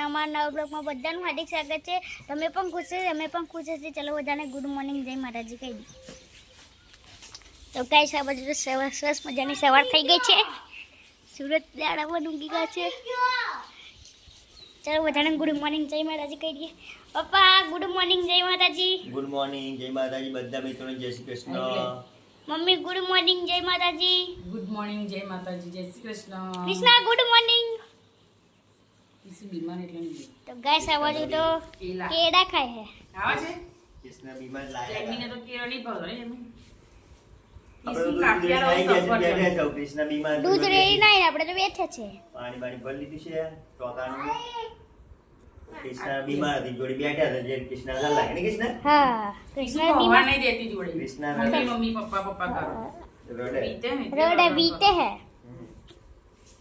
આજના અમારા નવા બ્લોગમાં બધાનું હાર્દિક સ્વાગત છે. તમે પણ ખુશ છે અમે પણ ખુશ છે ચલો બધાને ગુડ મોર્નિંગ જય માતાજી કહી દી તો કાંઈ આ બાજુ તો સરસ મજાની સવાર થઈ ગઈ છે. સુરત દાડામાં ઊંઘી ગયા છે. ચલો બધાને ગુડ મોર્નિંગ જય માતાજી કહી દઈએ. પપ્પા ગુડ મોર્નિંગ જય માતાજી. ગુડ મોર્નિંગ જય માતાજી બધા મિત્રોને જય Shri Krishna. Mummy good morning જય માતાજી. ગુડ મોર્નિંગ જય માતાજી જય શ્રી કૃષ્ણ. કૃષ્ણા ગુડ મોર્નિંગ ઈસુ બીમાર એટલે નહીં. તો ગાઈસ આ બાજુ તો. કેડા ખાય હે આવે છે? કિસના બીમાર લાગે. એમને તો કેળો નહીં ભાવતો રે દૂધ રેડી નહીં આપણે તો બેઠા છે. પાણી બાણી ભરી લીધું છે ટોકાનું. કૃષ્ણ બીમાર હતી જોડી બેઠા હતા જે કૃષ્ણ ના લાગે ને કૃષ્ણ? હા કૃષ્ણ બીમાર. નહીં દેતી જોડે. કૃષ્ણ મમ્મી મમ્મી પપ્પા પપ્પા કરો. રોડે. વીતે ને રોડે રડો હે.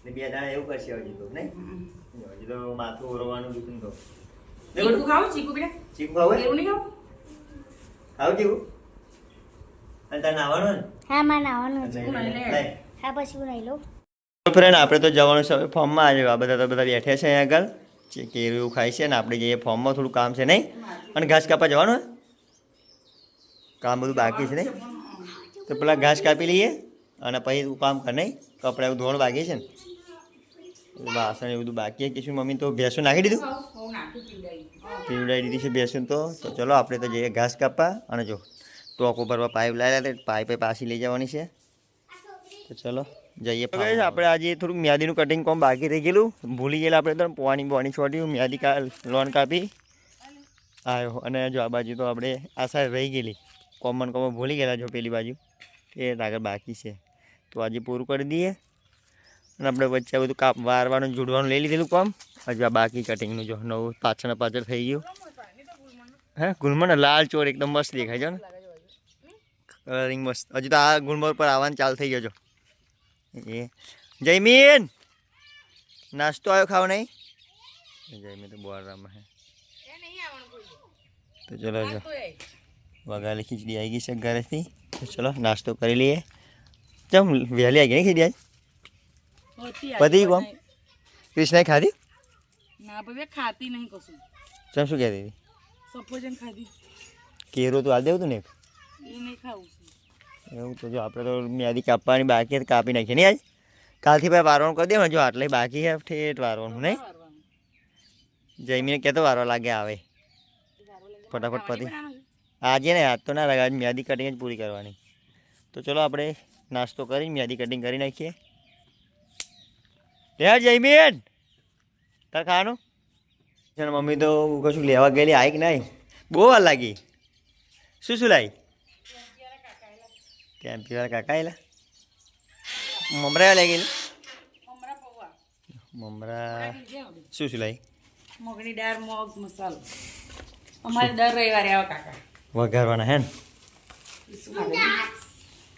ને બે દાડા એવું કરશે હજી તો નહીં? હમ. હજી તો માથું ઓરવાનું તો. ચીકુ ખાવ? ચીકુ બેટા? ચીકુ ખાવ એવું નહીં ખાવ? ખાવ ચીકુ? અને તાર નાવાનું ને હા માં નાવાનું છે. હા પછી હું નહીં લઉં. ફ્રેન્ડ આપણે તો જવાનું છે હવે ફોર્મમાં. આજે આ બધા તો બધા બેઠે છે અહીંયા આગળ. જે કેરું એવું ખાય છે ને આપણે જઈએ ફોર્મમાં થોડું કામ છે નહીં? અને ઘાસ કાપવા જવાનું કામ બધું બાકી છે નહીં? તો પેલા ઘાસ કાપી લઈએ અને પછી તું કામ કર નહીં? કપડા એવું ધોવાનું બાકી છે ને? વાસણ એવું બધું બાકી કે શું મમ્મી તો ભેંસો નાખી દીધું? પીવડાવી. દીધી. છે ભેંસું તો. તો ચલો આપણે તો જઈએ ઘાસ કાપવા. અને જો ટોકો ભરવા પાઇપ લાવ્યા હતા પાઇપે પાછી લઈ જવાની છે. તો ચલો જઈએ આપણે આજે થોડુંક મ્યાદીનું કટિંગ કોમ બાકી રહી ગયેલું. ભૂલી ગયેલા આપણે તો પાણી બોણી છોડ્યું મ્યાદી કા લોન કાપી. આવ્યો અને જો આ બાજુ તો આપણે આ સાઈડ રહી ગયેલી. કોમન કોમન ભૂલી ગયેલા જો પેલી બાજુ. એ આગળ બાકી છે. તો આજે પૂરું કરી દઈએ. અને આપણે વચ્ચે બધું કાપ વારવાનું, જોડવાનું લઈ લીધેલું કામ. હજુ આ બાકી કટિંગનું જો નવું પાછળ પાછળ થઈ ગયું. હે ગુલમણ લાલ ચોર એકદમ મસ્ત દેખાય છે ને. કલરિંગ મસ્ત. હજુ તો આ ગુલમર પર આવવાનું ચાલુ થઈ ગયો છો એ. જયમીન નાસ્તો આવ્યો ખાવ નહીં? જયમીન તો બોર હે. તો ચલો જો. વગાલી ખીચડી આવી ગઈ છે ઘરેથી. તો ચલો નાસ્તો કરી લઈએ. ચમ વહેલી આવી ગઈ ને ખીચડી આજ? પતી કોમ? કૃષ્ણાએ ખાધી? ના ભાઈ ખાતી નહીં કશું. ચમ શું કહેતી હતી? સફરજન ખાધી. કેરો તો આ દેવું તું ને એ નહીં ખાવું એવું તો જો આપણે તો મ્યાદી કાપવાની બાકી હતી કાપી નાખીએ નહીં આજ? કાલથી ભાઈ વારવાનું કરી દેવાનું જો આટલે બાકી છે ઠેઠ વારવાનું નહીં? જઈમીને કેતો કહેતો વારવા લાગે આવે. ફટાફટ પતી. આજે ને આજ તો ના લાગે આજ મ્યાદી કટિંગ જ પૂરી કરવાની. તો ચલો આપણે નાસ્તો કરી મ્યાદી કટિંગ કરી નાખીએ. યાર જયમીન તાર ખાવાનું? છે ને મમ્મી તો કશું લેવા ગયેલી આવી કે નહીં? બહુ વાર લાગી. શું શું લાવી કેમ પીવા કાકા એલા મમરા લઈ ગયેલી મમરા. શું શું લાવી મગની દાળ મગ મસાલો. અમારે દર રવિવારે આવે કાકા. વઘારવાના હે ને?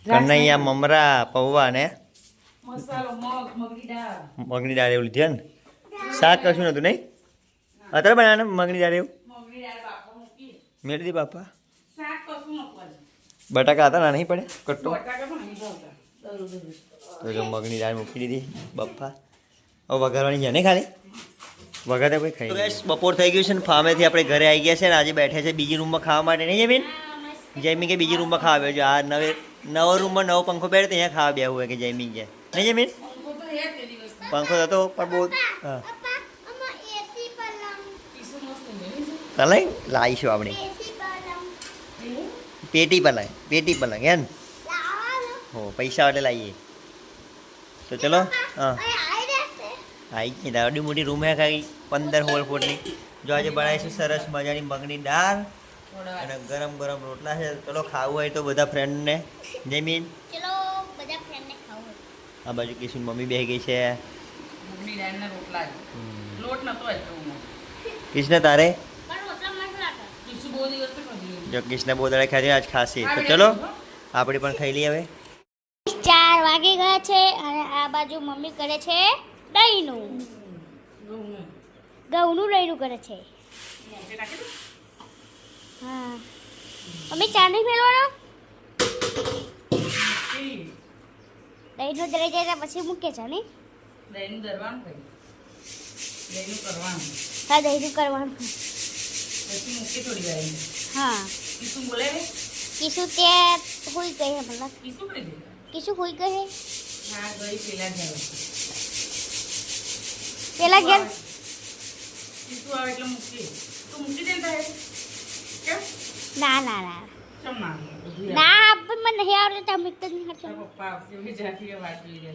કનૈયા મમરા પૌવા ને મગની દાળ. એવું લીધી ને શાક કશું નહોતું નહીં? અત્યારે બનાવે મગની દાળ એવું? મેળવી દી બાપા. બટાકા હતા ના નહીં પડે? કટ્ટો. તો જો મગની દાળ મૂકી દીધી બપ્પા હવે વઘારવાની છે ને ખાલી? વઘારે કોઈ ખાઈ ગેસ બપોર થઈ ગયું છે ને ફામેથી આપણે ઘરે આવી ગયા છે ને આજે બેઠે છે બીજી રૂમમાં ખાવા માટે. નહીં જમીન? જયમી કે બીજી રૂમમાં ખાવા બેજો આ નવે નવો રૂમમાં નવો પંખો બેઠે ત્યાં ખાવા બેવું હોય કે જયમી કે નહીં જમીન પંખો હતો પણ બહુ હા છે? કલાઈ લાવીશું આપણે પેટી પલંગ પેટી પલંગ હે ને હો પૈસા માટે લાવીએ તો ચલો હા આવી ગઈ દાવડી મોટી રૂમ હે ખાઈ પંદર હોલ ફૂટની જો આજે બનાવીશું સરસ મજાની મગની દાળ અને ગરમ ગરમ રોટલા છે ચલો ખાવું હોય તો બધા ફ્રેન્ડને જમીન ચલો બધા ફ્રેન્ડને ખાવું આ બાજુ કિશન મમ્મી બેસી ગઈ છે. કૃષ્ણ તારે? બહુ. જો કૃષ્ણ બહુ દાડે ખાધી આજ ખાસી. તો ચલો આપણે પણ ખાઈ લઈએ હવે. ચાર વાગી ગયા છે અને આ બાજુ મમ્મી કરે છે દહીંનું. ઘઉંનું. દહીંનું કરે છે? હા. મમ્મી ચાંદી નહીં દહીંનું દળી જાય પછી મૂકે છે નહીં? દહીંનું દરવાનું ભાઈ દહીંનું કરવાનું. હા દહીનું કરવાનું. પછી મૂકી થોડી વાર હા. કીશું બોલે કીશું તે હુઈ ગઈ હે મતલબ કીશું બોલે કીશું હુઈ ગઈ હે? હા ગઈ પેલા જાય પેલા ઘેર કીશું આવે એટલે મૂકી તું મૂકી દે ને તારે. કેમ? ના ના ના. ચમ ના. ના પણ મને નહીં આવડે તમે તો નહીં હાચો પપ્પા આવશે એવી જાતીય વાત જોઈ છે.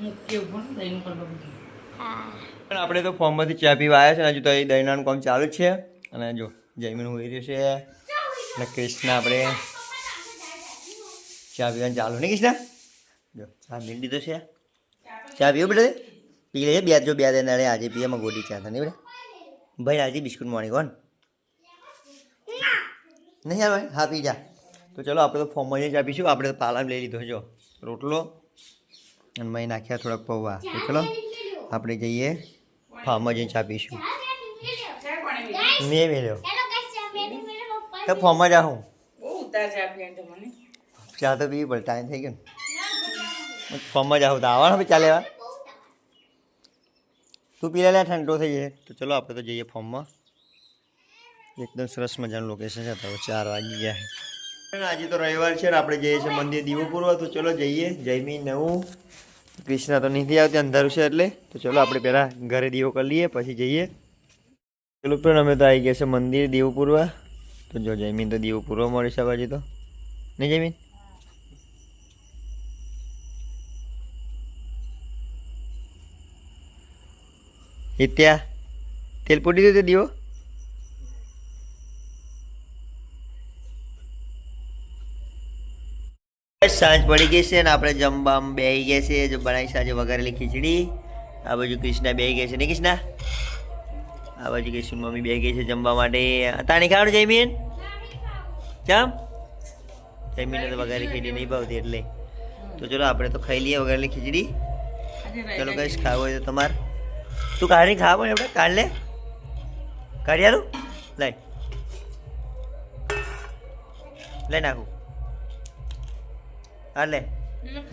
મૂકી ઉપર દહીંનું પર બધું હા. પણ આપણે તો ફોર્મમાંથી ચા પીવા આવ્યા છે હજુ તો એ દહીંનાનું કામ ચાલુ જ છે. અને જો જયમીન હોઈ રહ્યું છે. અને કૃષ્ણ આપણે ચા પીવાનું ચાલુ નહીં કૃષ્ણ? જો ચા પી દીધો છે. ચા પીવું બેટા? પી લે બે જો બે દે આજે પીએ ગોડી ચા થાય નહીં બેટા. ભાઈ આજે બિસ્કુટ મોણી કોણ? નહીં આવે? હા પી જા. તો ચલો આપણે તો ફોર્મમાં જઈને ચા પીશું આપણે તો પાલામ લઈ લીધો જો. રોટલો અને મેં નાખ્યા થોડાક પૌવા. તો ચલો આપણે જઈએ ફોર્મ જઈને ચા પીશું ચા કોણે પીધી? મેં મેળ્યો તો ફોર્મમાં જા હું ચા તો પીવી પડે ટાઈમ થઈ ગયો ને. ફોર્મમાં જાઉં તો આવવાનું ભાઈ ચાલે તું પી લે ઠંડો થઈ જાય તો ચલો આપણે તો જઈએ ફોર્મમાં એકદમ સરસ મજાનું લોકેશન છે. તો ચાર વાગી ગયા આજે તો રવિવાર છે ને આપણે જઈએ છીએ મંદિર દીવો પૂરવા તો ચલો જઈએ. જયમી નવું. કૃષ્ણ તો નથી આવતી, અંધારું છે એટલે. તો ચલો આપણે પહેલાં ઘરે દીવો કરી લઈએ, પછી જઈએ. ચલો પણ અમે તો આવી ગયા છે મંદિર દીવો પૂરવા તો જો જયમીન તો દીવો પૂરવા મળે છે બાજુ તો. નહીં જયમીન ત્યાં તેલ પૂટી દીધું દીવો? સાંજ પડી ગઈ છે ને આપણે જમવામાં બેહી ગયા છે જો બનાવી સાંજે વઘારેલી ખીચડી. આ બાજુ કૃષ્ણા બેહી ગયા છે. ને કૃષ્ણા? આ બાજુ કૃષ્ણ મમ્મી બેહી ગઈ છે જમવા માટે. તાણી ખાવાનું જયમીન ચમ જયમીને તો વઘારેલી ખીચડી નહીં ભાવતી એટલે. તો ચલો, આપણે તો ખાઈ લઈએ વઘારેલી ખીચડી. ચલો કઈશ ખાવું હોય તો તમારે. તું કાઢી ખાવ પડે આપણે. કાઢ લે. કાઢી આલું? લઈ લઈ નાખું. હા લે હમ.